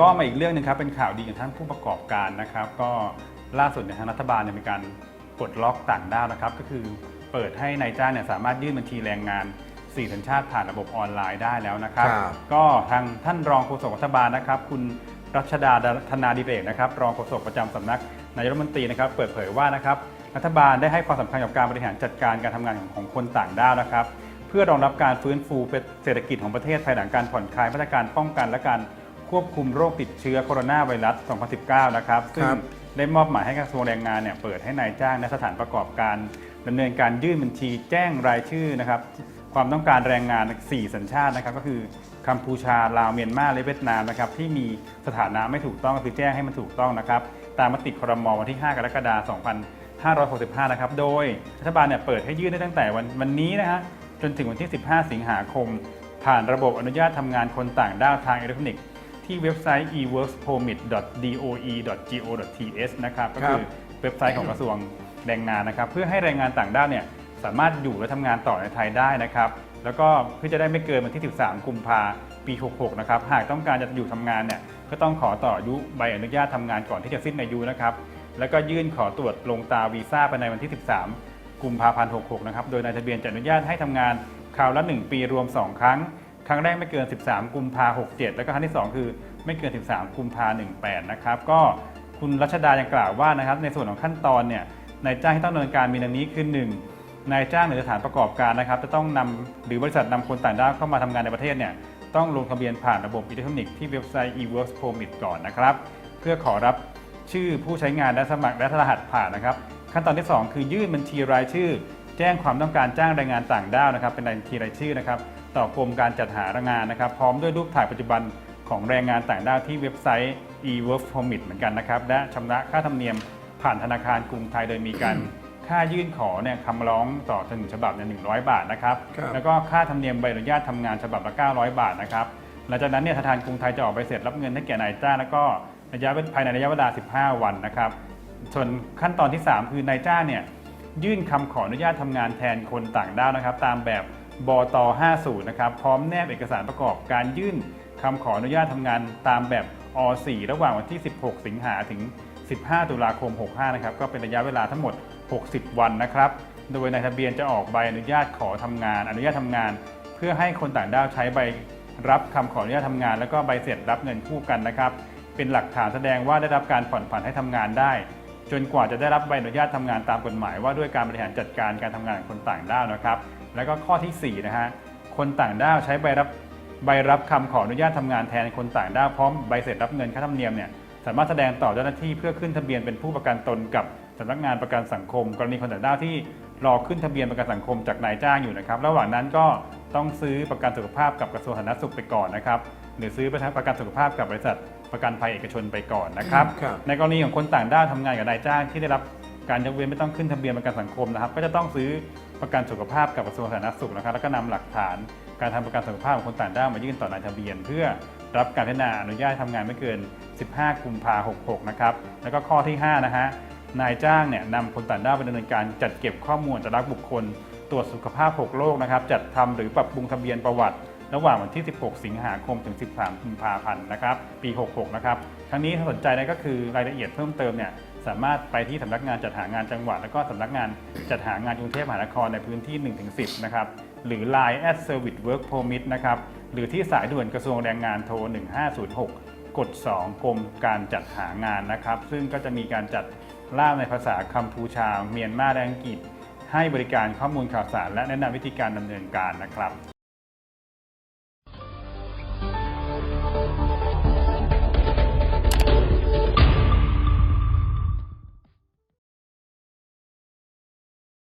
ก็มาอีกเรื่องหนึงครับเป็นข่าวดีของท่านผู้ประกอบการนะครับ ก็ล่าสุดเนี่ยทางรัฐบาลเนี่ยมีการปลดล็อกต่างด้าวนะครับ ก็คือเปิดให้นายจ้างเนี่ยสามารถยื่นบัญชีแรงงาน4สัญชาติผ่านระบบออนไลน์ได้แล้วนะครับ ครับก็ทางท่านรองโฆษกรัฐบาลนะครับ คุณรัชดาธนาดิเรกนะครับ รองโฆษกประจำสำนักนายกรัฐมนตรีนะครับ เปิดเผยว่านะครับรัฐบาลได้ให้ความสำคัญกับการบริหารจัดการการทำงานของของคนต่างด้าวนะครับ เพื่อรองรับการฟื้นฟูเศรษฐกิจของประเทศภายหลังการผ่อนคลายมาตรการป้องกันและการ ควบคุมโรคติดเชื้อโคโรนาไวรัส 2019 นะครับ ซึ่งครับได้มอบหมายให้กระทรวงแรงงานเนี่ยเปิดให้นายจ้างและสถานประกอบการดำเนินการยื่นบัญชีแจ้งรายชื่อนะครับความต้องการแรงงาน 4 สัญชาตินะครับก็คือกัมพูชาลาวเมียนมาและเวียดนามนะครับที่มีสถานะไม่ถูกต้องก็คือแจ้งให้มันถูกต้องนะครับตามมติครมวันที่ 5 กรกฎาคม 2565 นะครับโดยรัฐบาลเนี่ยเปิดให้ยื่นได้ตั้งแต่วันวันนี้นะฮะจนถึงวันที่ 15 สิงหาคม ผ่านระบบอนุญาตทำงานคนต่างด้าวทางอิเล็กทรอนิกส์ ที่เว็บไซต์ eworkspermit.doe.go.th นะครับก็คือเว็บไซต์ของกระทรวงแรงงานนะครับ เพื่อให้แรงงานต่างด้าวเนี่ยสามารถอยู่และทำงานต่อในไทยได้นะครับ แล้วก็เพื่อจะได้ไม่เกินวันที่ 13 กุมภาปี 66 นะครับ หากต้องการจะอยู่ทำงานเนี่ยก็ต้องขอต่ออายุใบอนุญาตทำงานก่อนที่จะสิ้นอายุนะครับ แล้วก็ยื่นขอตรวจลงตาวีซ่าภายในวันที่ 13 กุมภาพันธ์ 66 นะครับ โดยนายทะเบียนจะอนุญาตให้ทำงานคราวละ 1 ปีรวม 2 ครั้ง ครั้งแรกไม่เกิน 13 กุมภา67 แล้วก็ครั้งที่ 2 คือไม่เกิน 13 กุมภา18 นะครับ ก็คุณรัชดายังกล่าวว่านะครับในส่วนของขั้นตอนเนี่ยนายจ้างที่ต้องดำเนินการมีดังนี้คือ 1. นายจ้างหรือสถานประกอบการนะครับ จะต้องนำหรือบริษัทนำคนต่างด้าวเข้ามาทำงานในประเทศเนี่ยต้องลงทะเบียนผ่านระบบอิเล็กทรอนิกส์ที่เว็บไซต์ eworks permit ก่อนนะครับ เพื่อขอรับชื่อผู้ใช้งานและสมัครและรหัสผ่านนะครับ ขั้นตอนที่ 2 คือยื่นบัญชีรายชื่อ แจ้งความต้องการจ้างแรงงานต่างด้าวนะครับ เป็นบัญชีรายชื่อนะครับ ต่อกรมการจัดหาแรงงานนะครับ พร้อมด้วยรูปถ่ายปัจจุบันของแรงงานต่างด้าวที่เว็บไซต์ e-work permit เหมือนกันนะครับ และชำระค่าธรรมเนียมผ่านธนาคารกรุงไทยโดยมีการค่ายื่นขอเนี่ยคำร้องต่อถึงฉบับเนี่ย100บาทนะครับครับแล้วก็ค่าธรรมเนียมใบอนุญาตทำงานฉบับละ900 บาทนะครับหลังจากนั้นเนี่ยธนาคารกรุงไทยจะออกใบเสร็จรับเงินให้แก่นายจ้างแล้วก็ระยะภายในระยะเวลา 15 วันนะครับ ส่วนขั้นตอนที่ 3 คือนายจ้างเนี่ยยื่นคำขออนุญาตทำงานแทนคนต่างด้าวนะครับ ตามแบบ บต50นะครับพร้อมแนบเอกสารประกอบการยื่นคำขออนุญาตทำงานตามแบบอ4ระหว่างวันที่ 16 สิงหาถึง 15 ตุลาคม 65 นะครับ ก็เป็นระยะเวลาทั้งหมด 60 วันนะครับ โดยนายทะเบียนจะออกใบอนุญาตขอทำงาน อนุญาตทำงาน เพื่อให้คนต่างด้าวใช้ใบรับคำขออนุญาตทำงาน แล้วก็ใบเสร็จรับเงินคู่กันนะครับ เป็นหลักฐานแสดงว่าได้รับการผ่อนผันให้ทำงานได้ จนกว่าจะได้รับใบอนุญาตทำงานตามกฎหมายว่าด้วยการบริหารจัดการการทำงานของคนต่างด้าวนะครับ แล้วก็ข้อทีสี่4นะฮะคนต่างด้าวใช้ใบรับใบรับคำขออนุญาตทำงานแทนคนต่างด้าวพร้อมใบเสร็จรับเงินค่าธรรมเนียมเนี่ยสามารถแสดงต่อเจ้าหน้าที่เพื่อขึ้นทะเบียนเป็นผู้ประกันตนกับสำนักงานประกันสังคม กรณีคนต่างด้าวที่รอขึ้นทะเบียนประกันสังคมจากนายจ้างอยู่นะครับ ระหว่างนั้นก็ต้องซื้อประกันสุขภาพกับกระทรวงสาธารณสุขไปก่อนนะครับหรือซื้อประกันสุขภาพกับบริษัทประกันภัยเอกชนไปก่อนนะครับครับในกรณีของคนต่างด้าวทำงานกับนายจ้างที่ได้รับการยกเว้นไม่ต้องขึ้นทะเบียนประกันสังคมนะครับ ก็จะต้องซื้อ ประกันสุขภาพกับกระทรวงสาธารณสุขนะครับแล้วก็นำหลักฐานการทำประกันสุขภาพของคนต่างด้าวมายื่นต่อนายทะเบียน เพื่อรับการพิจารณาอนุญาตให้ทำงานไม่เกิน 15 กุมภาพันธ์66 นะครับ แล้วก็ข้อที่ 5 นะฮะ นายจ้างเนี่ยนำคนต่างด้าวไปดำเนินการจัดเก็บข้อมูลอัตลักบุคคล ตรวจสุขภาพ 6 โรคนะครับ จัดทำหรือปรับปรุงทะเบียนประวัติ ระหว่างวันที่ 16 สิงหาคม ถึง 13 กุมภาพันธ์ นะครับ ปี 66 นะครับ ทั้งนี้ถ้าสนใจนะก็คือรายละเอียดเพิ่มเติมเนี่ย สามารถไปที่สำนักงานจัดหางานจังหวัด แล้วก็สำนักงานจัดหางานกรุงเทพมหานครในพื้นที่ 1-10 นะครับ หรือ Line at Service Work Permit นะครับ หรือที่สายด่วนกระทรวงแรงงานโทร 1506 กด 2 กรมการจัดหางานนะครับ ซึ่งก็จะมีการจัดล่ามในภาษากัมพูชา เมียนมาและอังกฤษ ให้บริการข้อมูลข่าวสาร และแนะนำวิธีการดำเนินการนะครับ